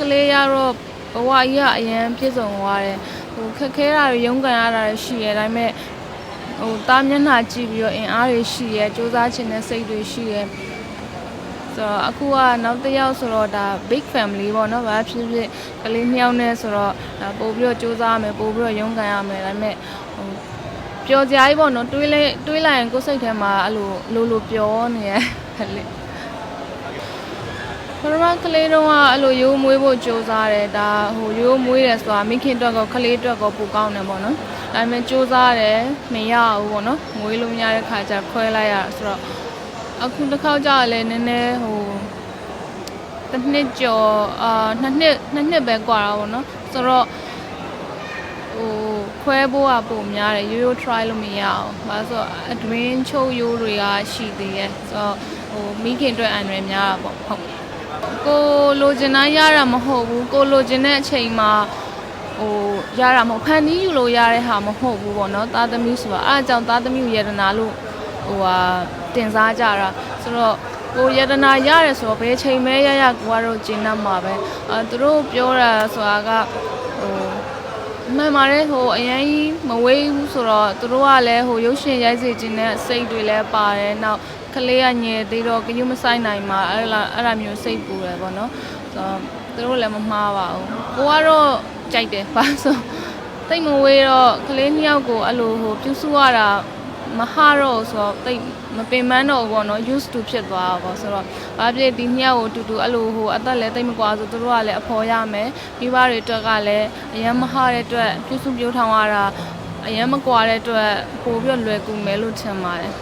ကလေးရတော့ဘဝကြီးကအရင်ပြည့်စုံသွားတယ်ဟိုခက်ခဲတာတွေရုန်းကန်ရတာတွေရှိရဲဒါပေမဲ့ဟိုတားမျက်နှာကြည့်ပြီးတော့အင်အားတွေရှိရဲစူးစမ်းခြင်းနဲ့စိတ်တွေရှိရဲဆိုတော့အခုကနောက်တစ်ယောက်ဆိုတော့ဒါ big family ပေါ့နော်ဘာဖြစ်ဖြစ်ကလေးနှစ်ယောက်နဲ့ဆိုတော့ဒါပို့ပြီးတော့စူးစမ်းရမယ်ပို့ပြီးတော့ရုန်းကန်ရမယ်ဒါပေမဲ့ဟိုပျော်စရာကြီးပေါ့နော်တွေးလဲတွေးလိုက်ရင်ကိုယ်စိတ်ထဲမှာအဲ့လိုလိုလိုပျော်နေရအဲ့လေ ပရမကလေးတော့အဲ့လိုရိုးမွေးဖို့ကြိုးစားတယ်ဒါဟိုရိုးမွေးတယ်ဆိုတာမိခင်အတွက်ကကလေးအတွက်ကပိုကောင်းတယ်ပေါ့နော်ဒါပေမဲ့ကြိုးစားတယ်မရဘူးပေါ့နော်မွေးလို့မရတဲ့ခါကျခွဲလိုက်ရတာဆိုတော့အခုတစ်ခေါက်ကျလည်းနည်းနည်းဟိုတစ်နှစ်ကျော်အာနှစ်နှစ်နှစ်နှစ်ပဲกว่าတာပေါ့နော်ဆိုတော့ဟိုခွဲဖို့ကပုံများတယ်ရိုးရိုး try လို့မရအောင်ဘာလို့ဆိုတော့အတွင်းချုပ်ရိုးတွေကရှိသေးရဲ့ဆိုတော့ဟိုမိခင်အတွက်အန်ရယ်များတာပေါ့ဟုတ် ကိုလိုချင်တာရတာမဟုတ်ဘူးကိုလိုချင်တဲ့အချိန်မှာဟိုရတာမဟုတ်ဖန်တီးယူလို့ရတဲ့ဟာမဟုတ်ဘူးပေါ့နော်သားသမီးဆိုတာအားကြောင့်သားသမီးကိုယတနာလို့ဟိုဟာတင်စားကြတာဆိုတော့ကိုယတနာရတယ်ဆိုတော့ဘယ်ချိန်မဲရရကိုကတော့ကျင်းတတ်မှာပဲအဲသူတို့ပြောတာဆိုတာကဟို မှန်ပါတယ်ဟိုအရင်ကြီးမဝေးဘူးဆိုတော့သူတို့ကလည်းဟိုရုပ်ရှင်ရိုက်စေခြင်းနဲ့စိတ်တွေလည်းပါတယ်နောက်ကလေးကညယ်သေးတော့ကယူမဆိုင်နိုင်မှာအဲ့လာအဲ့ဒါမျိုးစိတ်ပူတယ်ပေါ့နော်ဆိုတော့သူတို့လည်းမမှားပါဘူးကိုကတော့ကြိုက်တယ်ပါဆိုတိတ်မဝေးတော့ကလေးနှစ်ယောက်ကိုအဲ့လိုဟိုပြုစုရတာ မဟာတော့ဆိုတော့တိတ်မပင်ပန်းတော့ဘူးပေါ့နော် used to ဖြစ်သွားတာပေါ့ဆိုတော့ဘာဖြစ်ဒီနှစ်ယောက်ကိုအတူတူအဲ့လိုဟိုအသက်လည်းတိတ်မကွာဆိုသူတို့ကလည်းအဖော်ရမယ်မိဘတွေအတွက်ကလည်းအရင်မဟာတဲ့အတွက်ပြုစုပြောင်းထောင်ရတာအရင်မကွာတဲ့အတွက်ပို့ပြီးတော့လွယ်ကူမယ်လို့ထင်ပါတယ်